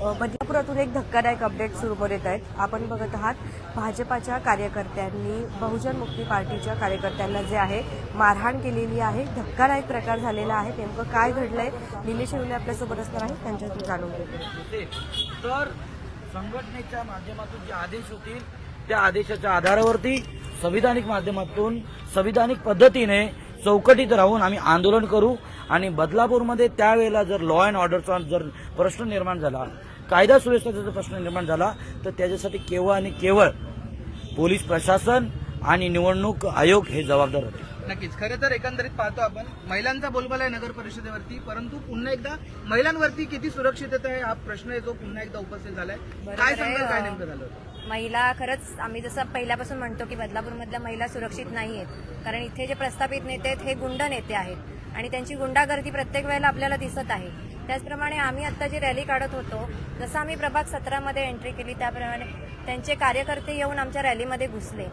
बदलापुरातून एक धक्कादायक अपडेट सुरू करत आहेत. आपण बघत आहात भाजपाच्या कार्यकर्त्यांनी बहुजन मुक्ती पार्टीच्या कार्यकर्त्यांना जे आहे मारहाण केलेली आहे धक्कादायक प्रकार झालेला आहे. नेमकं काय घडलंय? निलेश येवले आपल्यासोबत असणार आहे त्यांच्यातून जाणून घेतो तर संघटनेच्या माध्यमातून जे आदेश होतील त्या आदेशाच्या आधारावरती संविधानिक माध्यमातून संविधानिक पद्धतीने चौकटीत राहून आम्ही आंदोलन करू आणि बदलापूरमध्ये त्यावेळेला जर लॉ अँड ऑर्डरचा जर प्रश्न निर्माण झाला कायदा सुव्यवस्थेचा जर प्रश्न निर्माण झाला तर त्याच्यासाठी केवळ आणि केवळ पोलीस प्रशासन आणि निवडणूक आयोग हे जबाबदार होते. नक्कीच. खरं तर एकंदरीत पाहतो आपण महिलांचा बोलबाला आहे नगर परिषदेवरती परंतु पुन्हा एकदा महिलांवरती किती सुरक्षितता आहे हा प्रश्न आहे जो पुन्हा एकदा उपस्थित झालाय. काय. सांगाल काय नेमकं झालं? महिला खरंच आम्ही जसं पहिल्यापासून म्हणतो की बदलापूरमधल्या महिला सुरक्षित नाही आहेत. कारण इथे जे प्रस्थापित नेते आहेत हे गुंड नेते आहेत. आणि त्यांची गुंडागर्दी प्रत्येक वेळेला आपल्याला दिसत आहे. त्याचप्रमाणे आम्ही आता जी रॅली काढत होतो जसं आम्ही प्रभाग सतरामध्ये एंट्री केली त्याप्रमाणे त्यांचे कार्यकर्ते येऊन आमच्या रॅलीमध्ये घुसले.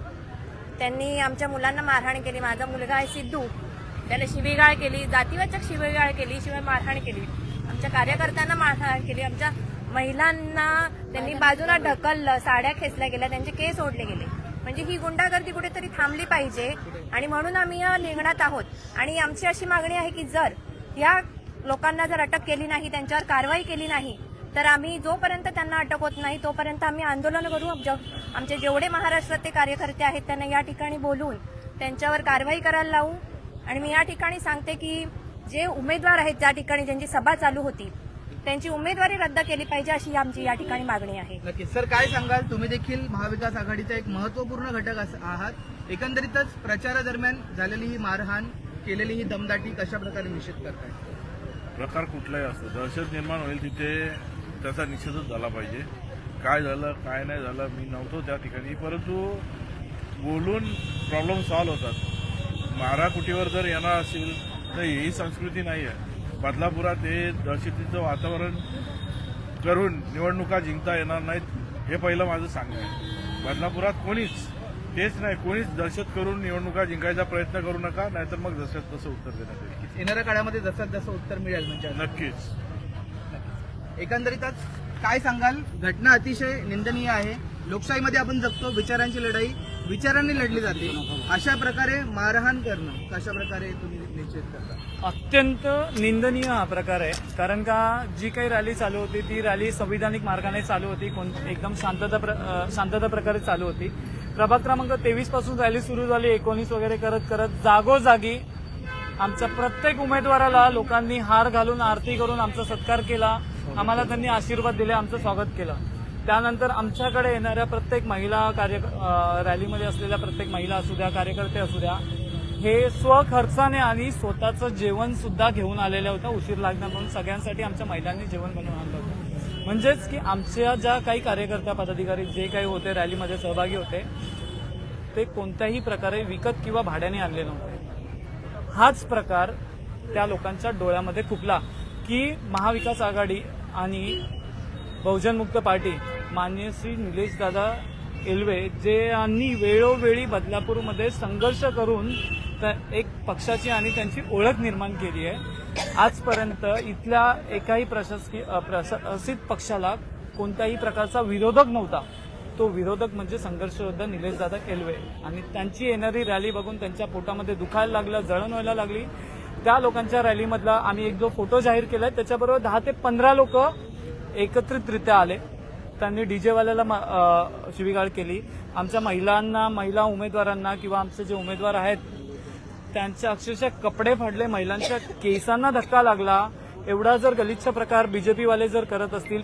त्यांनी आमच्या मुलांना मारहाण केली. माझा मुलगा आहे सिद्धू. त्याला शिवीगाळ केली जातीवाचक शिवीगाळ केली शिवाय मारहाण केली. आमच्या कार्यकर्त्यांना मारहाण केली. आमच्या महिलांना त्यांनी बाजूला ढकललं साड्या खेचल्या गेल्या त्यांचे केस ओढले गेले. म्हणजे ही गुंडागर्दी कुठेतरी थांबली पाहिजे आणि म्हणून आम्ही या रिंगणात आहोत. आणि आमची अशी मागणी आहे की जर या लोकांना जर अटक केली नाही त्यांच्यावर कारवाई केली नाही तर आम्ही जोपर्यंत त्यांना अटक होत नाही तोपर्यंत आम्ही आंदोलन करू. ज- आमचे जेवढे महाराष्ट्रातले कार्यकर्ते आहेत त्यांना या ठिकाणी बोलवून त्यांच्यावर कारवाई करायला लावू. आणि मी या ठिकाणी सांगते की जे उमेदवार आहेत ज्या ठिकाणी ज्यांची सभा चालू होती त्यांची उमेदवारी रद्द केली पाहिजे अशी आमची या ठिकाणी मागणी आहे. नक्कीच. सर काय सांगाल? तुम्ही देखील महाविकास आघाडीचा एक महत्त्वपूर्ण घटक अस- आहात. एकंदरीतच प्रचारादरम्यान झालेली ही मारहाण केलेली ही दमदाटी कशा प्रकारे निश्चित करताय? प्रकार कुठलाही असतो दहशत निर्माण होईल तिथे त्याचा निषेधच झाला पाहिजे. काय झालं काय नाही झालं मी नव्हतो त्या ठिकाणी. परंतु बोलून प्रॉब्लेम सॉल्व्ह होतात. माराकुटीवर जर येणार असेल तर ही संस्कृती नाही आहे बदलापुरात हे दहशतीचं वातावरण करून निवडणुका जिंकता येणार नाहीत हे पहिलं माझं सांगणं आहे. बदलापुरात कोणीच तेच नाही कोणीच दहशत करून निवडणुका जिंकायचा प्रयत्न करू नका नाहीतर मग दहशत तसं उत्तर देण्यात येईल. येणाऱ्या काळामध्ये जसं जसं उत्तर मिळेल म्हणजे. नक्कीच. एकंदरीतच काय सांगाल? घटना अतिशय निंदनीय आहे. लोकशाहीमध्ये आपण जगतो विचारांची लढाई विचारांनी लढली जाते. अशा प्रकारे मारहाण करणं कशा प्रकारे तुम्ही निश्चित करता? अत्यंत निंदनीय हा प्रकार आहे. कारण का जी काही रॅली चालू होती ती रॅली संविधानिक मार्गाने चालू होती. कोण एकदम शांतता प्र- शांतता प्रकारे चालू होती. प्रभाग क्रमांक तेवीसपासून रॅली सुरू झाली. एकोणीस वगैरे करत करत जागोजागी आमच्या प्रत्येक उमेदवाराला लोकांनी हार घालून आरती करून आमचा सत्कार केला. आम्हाला त्यांनी आशीर्वाद दिले आमचं स्वागत केलं. त्यानंतर आमच्याकडे येणाऱ्या प्रत्येक महिला कार्य रॅलीमध्ये असलेल्या प्रत्येक महिला असू द्या कार्यकर्ते असू द्या हे स्वखर्चाने आणि स्वतःचं जेवण सुद्धा घेऊन आलेल्या होत्या उशीर लागणार म्हणून सगळ्यांसाठी आमच्या महिलांनी जेवण बनवून आणलं होतं. म्हणजेच की आमच्या ज्या काही कार्यकर्त्या पदाधिकारी जे काही होते रॅलीमध्ये सहभागी होते ते कोणत्याही प्रकारे विकत किंवा भाड्याने आणले नव्हते. हाच प्रकार त्या लोकांच्या डोळ्यामध्ये खुपला. की महाविकास आघाडी आणि बहुजन मुक्त पार्टी मान्य श्री निलेश दादा एल्वे जे यांनी वेळोवेळी बदलापूरमध्ये संघर्ष करून एक पक्षाची आणि त्यांची ओळख निर्माण केली आहे. आजपर्यंत इथल्या एकाही प्रशासकीय प्रशासित पक्षाला कोणत्याही प्रकारचा विरोधक नव्हता. तो विरोधक म्हणजे संघर्ष योद्धा निलेश दादा केलवे आणि त्यांची येणारी रॅली बघून त्यांच्या पोटामध्ये दुखायला लागलं जळण व्हायला लागली. त्या लोकांच्या रॅलीमधला आम्ही एक जो फोटो जाहीर केलाय त्याच्याबरोबर दहा ते पंधरा लोक एकत्रितरित्या आले. त्यांनी डीजेवाल्याला मा- शिवीगाळ केली. आमच्या महिलांना महिला उमेदवारांना किंवा आमचे जे उमेदवार आहेत त्यांचे अक्षरशः कपडे फाडले महिलांच्या केसांना धक्का लागला. एवढा जर गलिच्छ प्रकार बीजेपीवाले जर करत असतील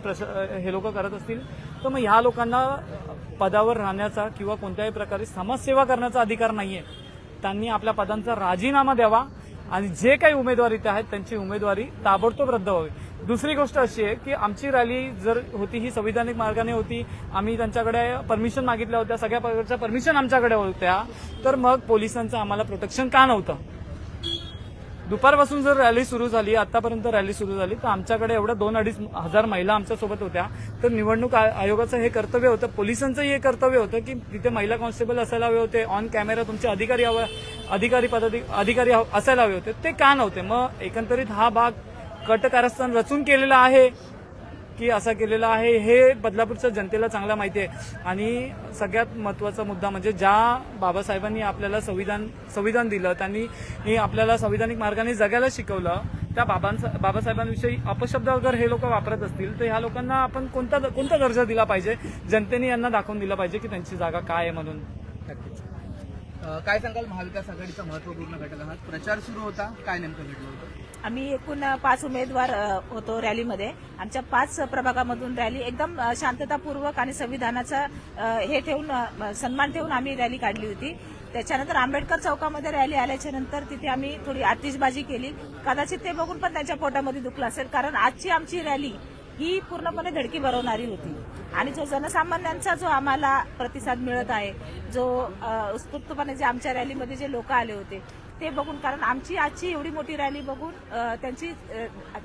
हे लोक करत असतील तर मग ह्या लोकांना पदावर राहण्याचा किंवा कोणत्याही प्रकारे समाजसेवा करण्याचा अधिकार नाहीये. त्यांनी आपल्या पदांचा राजीनामा द्यावा. आणि जे काही उमेदवार इथे आहेत त्यांची उमेदवारी ताबडतोब रद्द व्हावी. दुसरी गोष्ट अशी आहे की आमची रॅली जर होती ही संविधानिक मार्गाने होती आम्ही त्यांच्याकडे परमिशन मागितल्या होत्या सगळ्या प्रकारच्या परमिशन आमच्याकडे होत्या तर मग पोलिसांचं आम्हाला प्रोटेक्शन का नव्हतं? दुपारपासून जर रॅली सुरू झाली आतापर्यंत रॅली सुरू झाली तर आमच्याकडे एवढ्या दोन अडीच हजार महिला आमच्यासोबत होत्या. तर निवडणूक आयोगाचं हे कर्तव्य होतं पोलिसांचंही हे कर्तव्य होतं की तिथे महिला कॉन्स्टेबल असायला हवे होते ऑन कॅमेरा तुमचे अधिकारी हवे अधिकारी पदाधिक अधिकारी असायला हवे होते. ते का नव्हते? मग एकंदरीत हा भाग कट कारस्थान रचून केलेला आहे की असं केलेलं आहे हे बदलापूरच्या जनतेला चांगला माहिती आहे. आणि सगळ्यात महत्त्वाचा मुद्दा म्हणजे ज्या बाबासाहेबांनी आपल्याला संविधान संविधान दिलं त्यांनी आपल्याला संविधानिक मार्गाने जगायला शिकवलं त्या बाबांचा बाबासाहेबांविषयी अपशब्द अगर हे लोक वापरत असतील तर ह्या लोकांना आपण कोणता कोणता दर्जा दिला पाहिजे? जनतेने यांना दाखवून दिला पाहिजे की त्यांची जागा काय आहे म्हणून. नक्कीच. काय सांगाल? महाविकास आघाडीचा महत्त्वपूर्ण घटक आहात. प्रचार सुरू होता. काय नेमकं घडलं होतं? आम्ही एकूण पाच उमेदवार होतो रॅलीमध्ये. आमच्या पाच प्रभागामधून रॅली एकदम शांततापूर्वक आणि संविधानाचा हे ठेवून सन्मान ठेवून आम्ही रॅली काढली होती. त्याच्यानंतर आंबेडकर चौकामध्ये रॅली आल्याच्यानंतर तिथे आम्ही थोडी आतिषबाजी केली. कदाचित ते बघून पण त्यांच्या पोटामध्ये दुखलं असेल कारण आजची आमची रॅली ही पूर्णपणे धडकी भरवणारी होती. आणि जो जनसामान्यांचा जो आम्हाला प्रतिसाद मिळत आहे जो उत्स्फूर्तपणे जे आमच्या रॅलीमध्ये जे लोक आले होते ते बघून कारण आमची आजची एवढी मोठी रॅली बघून त्यांची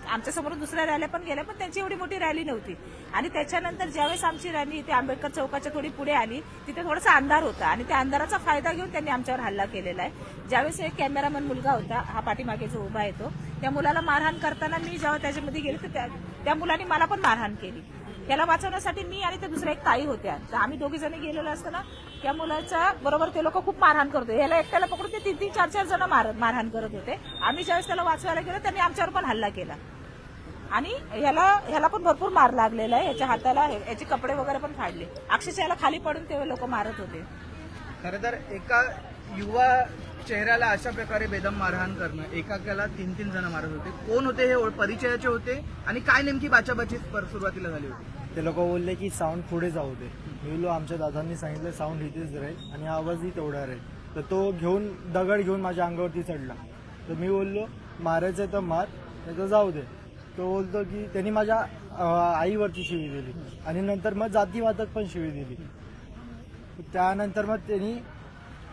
आमच्यासमोर दुसऱ्या रॅल्या पण गेल्या पण त्यांची एवढी मोठी रॅली नव्हती. आणि त्याच्यानंतर ज्यावेळेस आमची रॅली इथे आंबेडकर चौकाच्या थोडी पुढे आली तिथे थोडासा अंधार होता. आणि त्या अंधाराचा फायदा घेऊन त्यांनी आमच्यावर हल्ला केलेला आहे. ज्यावेळेस एक कॅमेरामन मुलगा होता हा पाठीमागे जो उभा येतो त्या मुलाला मारहाण करताना मी जेव्हा त्याच्यामध्ये गेले तर त्या- मुलांनी मुलाने मला पण मारहाण केली. त्याला वाचवण्यासाठी मी आणि त्या दुसऱ्या एक ताई होत्या. तर आम्ही दोघी जणी गेलेलो असताना त्या मुलाच्या बरोबर ते लोक खूप मारहाण करत होते. ह्याला एकट्याला पकडून ते तीन तीन चार चार जण मार मारहाण करत होते. आम्ही ज्यावेळेस त्याला वाचवायला गेलो त्यांनी आमच्यावर पण हल्ला केला. आणि ह्याला ह्याला पण भरपूर मार लागलेला आहे. याच्या हाताला याचे कपडे वगैरे पण फाडले. अक्षरशः याला खाली पडून ते लोक मारत होते. खरं तर एका युवा चेहऱ्याला अशा प्रकारे बेदम मारहाण करणं एकाक्याला तीन तीन जण मारत होते. कोण होते हे परिचयाचे होते आणि काय नेमकी बाचाबाची सुरुवातीला झाली होती? ते लोक बोलले की साऊंड पुढे जाऊ दे. मी बोललो आमच्या दादांनी सांगितलं साऊंड इथेच राहील आणि आवाजही तेवढा राहील. तर तो घेऊन दगड घेऊन माझ्या अंगावरती चढला. तर मी बोललो मारायचं तर मार नाही तर जाऊ दे. तो बोलतो की त्यांनी माझ्या आईवरती शिवी दिली आणि नंतर मग जातीवादक पण शिवी दिली. त्यानंतर मग त्यांनी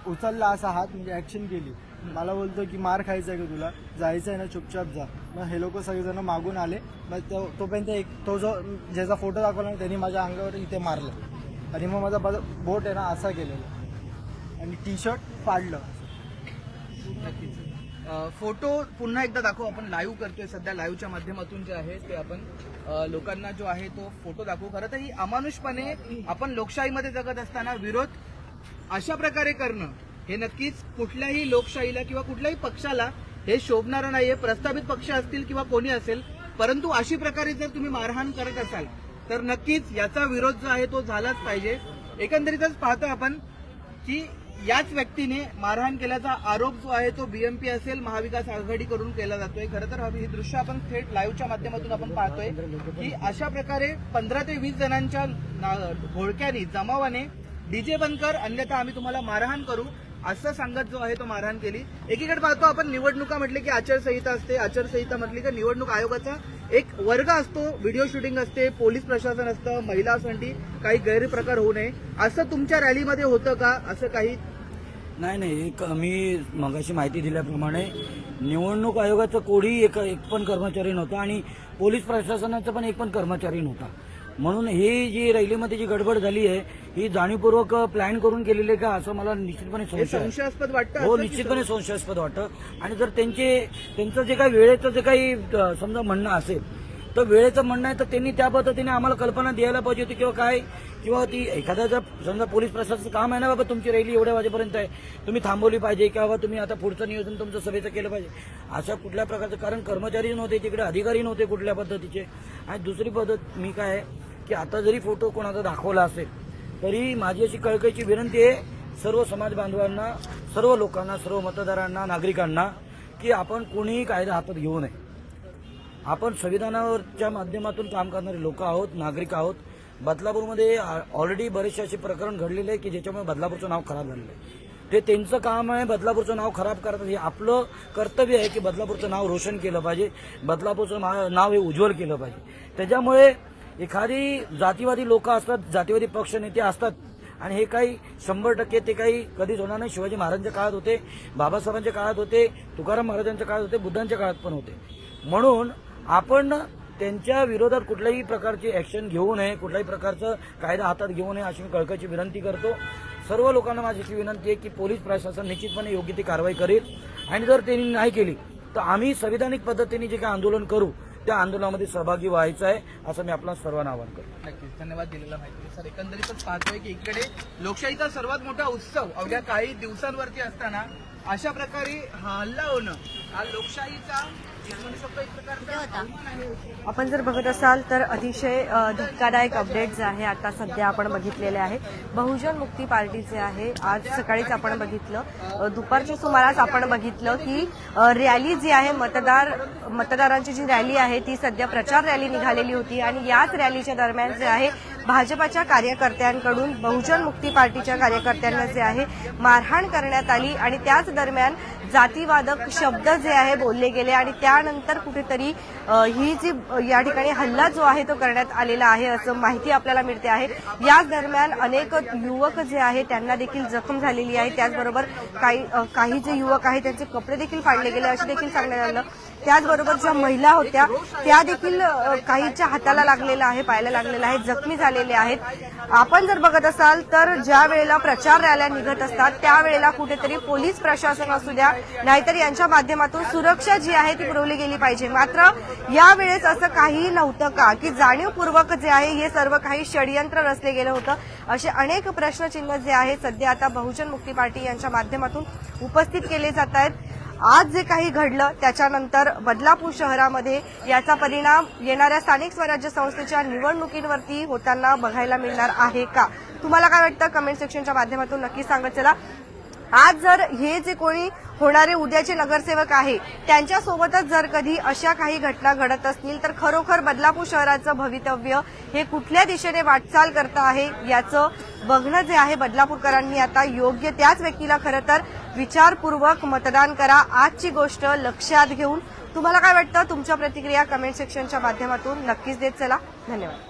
उचलला असा हात म्हणजे ऍक्शन केली. मला बोलतो की मार खायचा आहे का तुला? जायचं आहे ना चुपचाप जा. मग हे लोक सगळेजण मागून आले. मग तो तोपर्यंत एक तो जो ज्याचा फोटो दाखवला ना, त्यांनी माझ्या अंगावर इथे मारलं. आणि मग माझा बा- बोट आहे ना असा केलेला. आणि टी शर्ट फाडलं. नक्कीच. फोटो पुन्हा एकदा दाखवू. आपण लाईव्ह करतोय. सध्या लाईव्हच्या माध्यमातून जे आहे ते आपण लोकांना जो आहे तो फोटो दाखवू. खरं तर ही अमानुषपणे आपण लोकशाहीमध्ये जगत असताना विरोध अशा प्रकारे करणं हे नक्कीच कुठल्याही लोकशाहीला किंवा कुठल्याही पक्षाला हे शोभणारं नाहीये. प्रस्थापित पक्ष असतील किंवा कोणी असेल परंतु अशी प्रकारे जर तुम्ही मारहाण करत असाल तर नक्कीच याचा विरोध जो आहे तो झालाच पाहिजे. एकंदरीतच पाहतो आपण की याच व्यक्तीने मारहाण केल्याचा आरोप जो आहे तो बीएमपी असेल महाविकास आघाडीकडून केला जातोय. खरं तर ही दृश्य आपण थेट लाईव्हच्या माध्यमातून आपण पाहतोय की अशा प्रकारे पंधरा ते वीस जणांच्या ना- घोळक्यानी जमावाने डीजे बंद कर अन्यथा आम्ही तुम्हाला मारहाण करू. असं सांगत जो आहे तो मारहाण केली. एकीकडे पाहतो आपण निवडणुका म्हटली की आचारसंहिता असते. आचारसंहिता म्हटली की निवडणूक आयोगाचा एक वर्ग असतो. व्हिडिओ शूटिंग असते पोलीस प्रशासन असतं महिला साठी काही गैरप्रकार होऊ नये. असं तुमच्या रॅलीमध्ये होतं का? असं काही? नाही नाही एक मी मगाशी माहिती दिल्याप्रमाणे निवडणूक आयोगाचं कोणी एक एक पण कर्मचारी नव्हता आणि पोलीस प्रशासनाचा पण एक पण कर्मचारी नव्हता. म्हणून ही जी रॅलीमध्ये जी गडबड झाली आहे ही जाणीवपूर्वक प्लॅन करून केलेली आहे का असं मला निश्चितपणे संशय आहे. संशयास्पद वाटतं हो असं की निश्चितपणे संशयास्पद वाटतं. आणि जर त्यांचे त्यांचं जे काही वेळेचं जे काही अ, समजा म्हणणं असेल तर वेळेचं म्हणणं आहे तर त्यांनी त्या पद्धतीने आम्हाला कल्पना द्यायला पाहिजे होती किंवा काय किंवा ती एखाद्या जर समजा पोलीस प्रशासनाचं काम आहे ना बाबा तुमची रॅली एवढ्या वाजेपर्यंत आहे तुम्ही थांबवली पाहिजे किंवा बाबा तुम्ही आता पुढचं नियोजन तुमचं सभेचं केलं पाहिजे. अशा कुठल्या प्रकारचं कारण कर्मचारी नव्हते तिकडे अधिकारी नव्हते कुठल्या पद्धतीचे. आणि दुसरी पद्धत मी काय आहे की आता जरी फोटो कोणाचा दाखवला असेल तरी माझी अशी कळकळीची विनंती आहे सर्व समाज बांधवांना सर्व लोकांना सर्व मतदारांना नागरिकांना की आपण कोणीही कायदा हातात घेऊ नये. आपण संविधानावरच्या माध्यमातून काम करणारे लोक आहोत नागरिक आहोत. बदलापूरमध्ये ऑलरेडी बरेचसे असे प्रकरण घडलेले आहे की ज्याच्यामुळे बदलापूरचं नाव खराब झालेलं आहे. ते त्यांचं काम आहे बदलापूरचं नाव खराब करतात. हे आपलं कर्तव्य आहे की बदलापूरचं नाव रोशन केलं पाहिजे बदलापूरचं मा- नाव हे उज्ज्वल केलं पाहिजे. त्याच्यामुळे एखादी जातीवादी लोक असतात जातीवादी पक्ष नेते असतात आणि हे काही शंभर टक्के ते काही कधीच होणार नाही. शिवाजी महाराजांच्या काळात होते बाबासाहेबांच्या काळात होते तुकाराम महाराजांच्या काळात होते बुद्धांच्या काळात पण होते. म्हणून आपण त्यांच्या विरोधात कुठल्याही प्रकारची ऍक्शन घेऊ नये कुठल्याही प्रकारचं कायदा हातात घेऊ नये अशी मी कळकळीची विनंती करतो. सर्व लोकांना माझी अशी विनंती आहे की पोलीस प्रशासन निश्चितपणे योग्य ती कारवाई करेल. आणि जर त्यांनी नाही केली तर आम्ही संविधानिक पद्धतीने जे काही आंदोलन करू त्या आंदोलनामध्ये सहभागी व्हायचं आहे असं मी आपला सर्वांना आवाहन करतो. नक्कीच धन्यवाद दिलेला माहिती. सर एकंदरीतच पाहतोय की इकडे लोकशाहीचा सर्वात मोठा उत्सव अवघ्या काही दिवसांवरती असताना अशा प्रकारे हा हल्ला होणं हा लोकशाहीचा आपण जर बघत असाल तर अतिशय धक्कादायक अपडेट जे आहे आता सध्या आपण बघितलेले आहे बहुजन मुक्ती पार्टीचे आहे आज सकाळीच आपण बघितलं. दुपारच्या सुमारास आपण बघितलं की रॅली जी आहे मतदार मतदारांची जी रॅली आहे ती सध्या प्रचार रॅली निघालेली होती आणि याच रॅलीच्या दरम्यान जे आहे भाजपाच्या कार्यकर्त्यांकडून बहुजन मुक्ती पार्टीच्या कार्यकर्त्यांना जे आहे मारहाण करण्यात आली आणि त्याच दरम्यान जातीवादक शब्द जे आहे बोलले गेले आणि त्यानंतर कुठेतरी ही जी या ठिकाणी हल्ला जो आहे तो करण्यात आलेला आहे असं माहिती आपल्याला मिळते आहे. याच दरम्यान अनेक युवक जे आहे त्यांना देखील जखम झालेली आहे. त्याचबरोबर काही काही जे युवक आहेत त्यांचे कपडे देखील फाडले गेले असे देखील सांगण्यात आलं. त्याचबरोबर ज्या महिला होत्या त्या देखील काहीच्या हाताला लागलेला आहे पायाला लागलेला आहे. जखमी आलेले आहेत. आपण जर बघत असाल तर ज्या वेळेला प्रचार रॅल्या निघत असतात त्यावेळेला कुठेतरी पोलीस प्रशासन असू द्या नाहीतर यांच्या माध्यमातून सुरक्षा जी आहे ती पुरवली गेली पाहिजे. मात्र यावेळेस असं काही नव्हतं का की जाणीवपूर्वक जे आहे हे सर्व काही षडयंत्र रचले गेलं होतं? असे अनेक प्रश्नचिन्ह जे आहेत सध्या आता बहुजन मुक्ती पार्टी यांच्या माध्यमातून उपस्थित केले जात आहेत. आज जे काही घडलं त्याच्यानंतर बदलापूर शहरामध्ये याचा परिणाम येणाऱ्या स्थानिक स्वराज्य संस्थेच्या निवडणुकींवरती होताना बघायला मिळणार आहे का? तुम्हाला काय वाटतं? कमेंट सेक्शनच्या माध्यमातून नक्की सांगत चला आज जर हे जे कोणी होणारे उद्याचे नगरसेवक आहे त्यांच्यासोबतच जर कधी अशा काही घटना घडत असतील तर खरोखर बदलापूर शहराचं भवितव्य हे कुठल्या दिशेने वाटचाल करत आहे याचं बघणं जे आहे बदलापूरकरांनी आता योग्य त्याच व्यक्तीला खरं तर विचारपूर्वक मतदान करा. आजची गोष्ट लक्षात घेऊन तुम्हाला काय वाटतं? तुमच्या प्रतिक्रिया कमेंट सेक्शनच्या माध्यमातून नक्कीच देत चला. धन्यवाद.